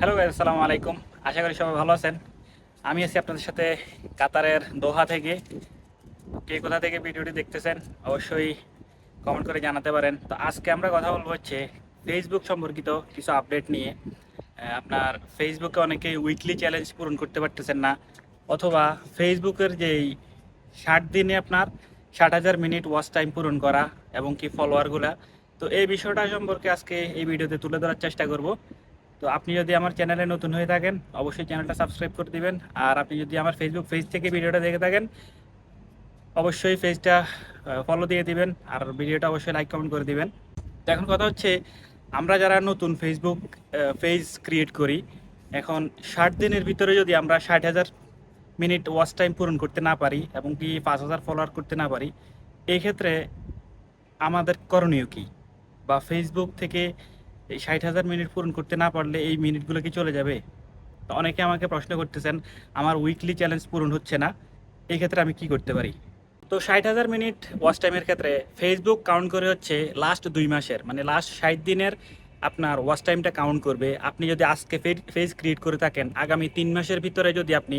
Hello guys আসসালামু আলাইকুম। আশা করি সবাই ভালো আছেন। আমি আছি আপনাদের সাথে কাতারের দোহা থেকে। কে কোথা থেকে ভিডিওটি দেখতেছেন, অবশ্যই কমেন্ট করে জানাতে পারেন। তো আজকে আমরা কথা বলব হচ্ছে ফেসবুক সম্পর্কিত কিছু আপডেট নিয়ে। আপনার ফেসবুকে অনেকেই উইকলি চ্যালেঞ্জ পূরণ করতে পারতেছেন না। অথবা ফেসবুকের যেই ষাট দিনে আপনার ষাট হাজার মিনিট ওয়াচ টাইম পূরণ করা এবং কি ফলোয়ারগুলা তো এই বিষয়টা সম্পর্কে আজকে এই ভিডিওতে তুলে ধরার চেষ্টা করব। তো আপনি যদি আমার চ্যানেলে নতুন হয়ে থাকেন, অবশ্যই চ্যানেলটা সাবস্ক্রাইব করে দিবেন। আর আপনি যদি আমার ফেসবুক পেজ থেকে ভিডিওটা দেখে থাকেন, অবশ্যই পেজটা ফলো দিয়ে দিবেন আর ভিডিওটা অবশ্যই লাইক কমেন্ট করে দিবেন। তো এখন কথা হচ্ছে, আমরা যারা নতুন ফেসবুক পেজ ক্রিয়েট করি, এখন ষাট দিনের ভিতরে যদি আমরা ষাট হাজার মিনিট ওয়াচ টাইম পূরণ করতে না পারি এবং কি পাঁচ হাজার ফলোয়ার করতে না পারি এই ক্ষেত্রে আমাদের করণীয় কী? বা ফেসবুক থেকে এই ষাট হাজার মিনিট পূরণ করতে না পারলে এই মিনিটগুলো কি চলে যাবে? তো অনেকে আমাকে প্রশ্ন করতেছেন, আমার উইকলি চ্যালেঞ্জ পূরণ হচ্ছে না, এই ক্ষেত্রে আমি কি করতে পারি? তো ষাট হাজার মিনিট ওয়াচ টাইমের ক্ষেত্রে ফেসবুক কাউন্ট করে হচ্ছে লাস্ট দুই মাসের মানে লাস্ট ষাট দিনের আপনার ওয়াচ টাইমটা কাউন্ট করবে। আপনি যদি আজকে ফেজ ক্রিয়েট করে থাকেন, আগামী তিন মাসের ভিতরে যদি আপনি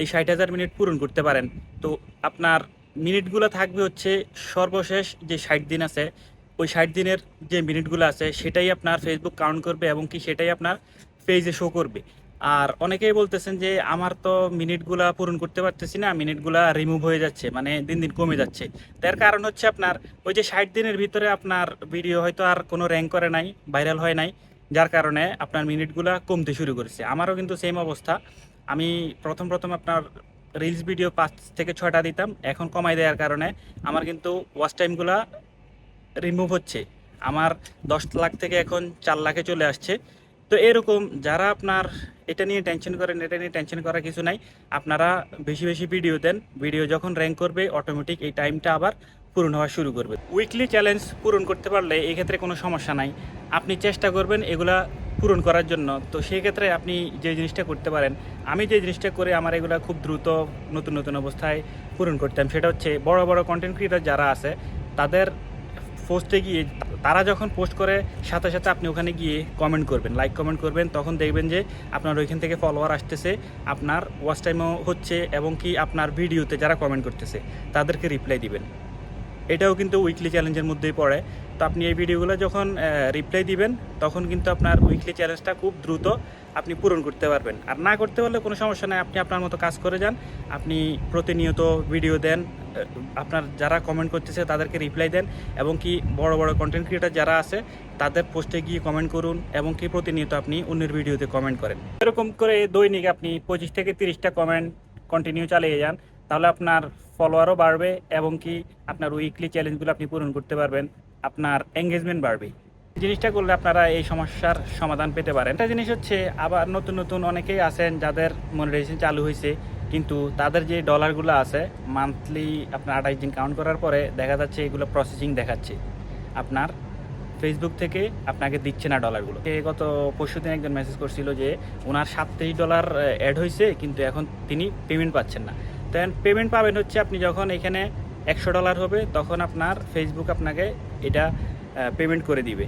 এই ষাট হাজার মিনিট পূরণ করতে পারেন, তো আপনার মিনিটগুলো থাকবে হচ্ছে সর্বশেষ যে ষাট দিন আছে ওই ষাট দিনের যে মিনিটগুলো আছে, সেটাই আপনার ফেসবুক কাউন্ট করবে এবং কি সেটাই আপনার পেজে শো করবে। আর অনেকেই বলতেছেন যে, আমার তো মিনিটগুলা পূরণ করতে পারতেছি না, মিনিটগুলা রিমুভ হয়ে যাচ্ছে মানে দিন দিন কমে যাচ্ছে। তার কারণ হচ্ছে আপনার, ওই যে ষাট দিনের ভিতরে আপনার ভিডিও হয়তো আর কোনো র্যাঙ্ক করে নাই ভাইরাল হয় নাই, যার কারণে আপনার মিনিটগুলা কমতে শুরু করেছে। আমারও কিন্তু সেম অবস্থা। আমি প্রথম প্রথম আপনার রিলস ভিডিও পাঁচ থেকে ছটা দিতাম, এখন কমাই দেওয়ার কারণে আমার কিন্তু ওয়াচ টাইমগুলা রিমুভ হচ্ছে। আমার দশ লাখ থেকে এখন চার লাখে চলে আসছে। তো এরকম যারা আপনার এটা নিয়ে টেনশন করেন, এটা নিয়ে টেনশন করার কিছু নাই। আপনারা বেশি বেশি ভিডিও দেন। ভিডিও যখন র্যাঙ্ক করবে অটোমেটিক এই টাইমটা আবার পূরণ হওয়া শুরু করবে। উইকলি চ্যালেঞ্জ পূরণ করতে পারলে এই ক্ষেত্রে কোনো সমস্যা নাই। আপনি চেষ্টা করবেন এগুলা পূরণ করার জন্য। তো সেই ক্ষেত্রে আপনি যে জিনিসটা করতে পারেন, আমি যে জিনিসটা করে আমার এগুলা খুব দ্রুত নতুন নতুন অবস্থায় পূরণ করতাম, সেটা হচ্ছে বড় বড় কন্টেন্ট ক্রিয়েটার যারা আছে, তাদের পোস্টে গিয়ে তারা যখন পোস্ট করে, সাথে সাথে আপনি ওখানে গিয়ে কমেন্ট করবেন লাইক কমেন্ট করবেন, তখন দেখবেন যে আপনার ওইখান থেকে ফলোয়ার আসতেছে, আপনার ওয়াচ টাইমও হচ্ছে এবং কি আপনার ভিডিওতে যারা কমেন্ট করতেছে, তাদেরকে রিপ্লাই দিবেন। এটাও কিন্তু উইকলি চ্যালেঞ্জের মধ্যেই পড়ে। তো আপনি এই ভিডিওগুলো যখন রিপ্লাই দিবেন, তখন কিন্তু আপনার উইকলি চ্যালেঞ্জটা খুব দ্রুত আপনি পূরণ করতে পারবেন। আর না করতে পারলে কোনো সমস্যা নেই, আপনি আপনার মতো কাজ করে যান। আপনি প্রতিনিয়ত ভিডিও দেন আপনার যারা কমেন্ট করতেছে তাদেরকে রিপ্লাই দেন এবং কি বড় বড় কন্টেন্ট ক্রিয়েটার যারা আছে, তাদের পোস্টে গিয়ে কমেন্ট করুন এবং কি প্রতিনিয়ত আপনি অন্যের ভিডিওতে কমেন্ট করেন। এরকম করে দৈনিক আপনি পঁচিশ থেকে তিরিশটা কমেন্ট কন্টিনিউ চালিয়ে যান। তাহলে আপনার ফলোয়ারও বাড়বে এবং কি আপনার উইকলি চ্যালেঞ্জগুলো আপনি পূরণ করতে পারবেন, আপনার এঙ্গেজমেন্ট বাড়বে। জিনিসটা করলে আপনারা এই সমস্যার সমাধান পেতে পারেন। একটা জিনিস হচ্ছে, আবার নতুন নতুন অনেকেই আছেন যাদের মনিটাইজেশন চালু হয়েছে, কিন্তু তাদের যে ডলারগুলো আছে মান্থলি আপনার আঠাশ দিন কাউন্ট করার পরে দেখা যাচ্ছে এগুলো প্রসেসিং দেখাচ্ছে। আপনার ফেসবুক থেকে আপনাকে দিচ্ছে না ডলারগুলো গত পরশু দিন একজন মেসেজ করছিল যে, ওনার সাতত্রিশ ডলার অ্যাড হয়েছে, কিন্তু এখন তিনি পেমেন্ট পাচ্ছেন না। দেন পেমেন্ট পাবেন হচ্ছে আপনি যখন এখানে একশো ডলার হবে, তখন আপনার ফেসবুক আপনাকে এটা পেমেন্ট করে দিবে।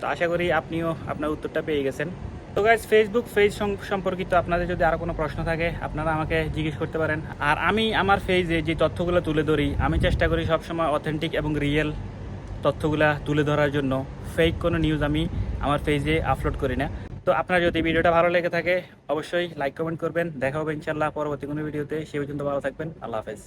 তো আশা করি আপনিও আপনার উত্তরটা পেয়ে গেছেন। তো গাইজ ফেসবুক পেজ সম্পর্কিত আপনাদের যদি আরও কোনো প্রশ্ন থাকে, আপনারা আমাকে জিজ্ঞেস করতে পারেন। আর আমি আমার ফেজে যে তথ্যগুলো তুলে ধরি, আমি চেষ্টা করি সবসময় অথেন্টিক এবং রিয়েল তথ্যগুলা তুলে ধরার জন্য। ফেক কোনো নিউজ আমি আমার ফেজে আপলোড করি না। তো আপনার যদি ভিডিওটা ভালো লেগে থাকে, অবশ্যই লাইক কমেন্ট করবেন। দেখা হবে ইনশাল্লাহ পরবর্তী কোনো ভিডিওতে। সে পর্যন্ত ভালো থাকবেন। আল্লাহ হাফেজ।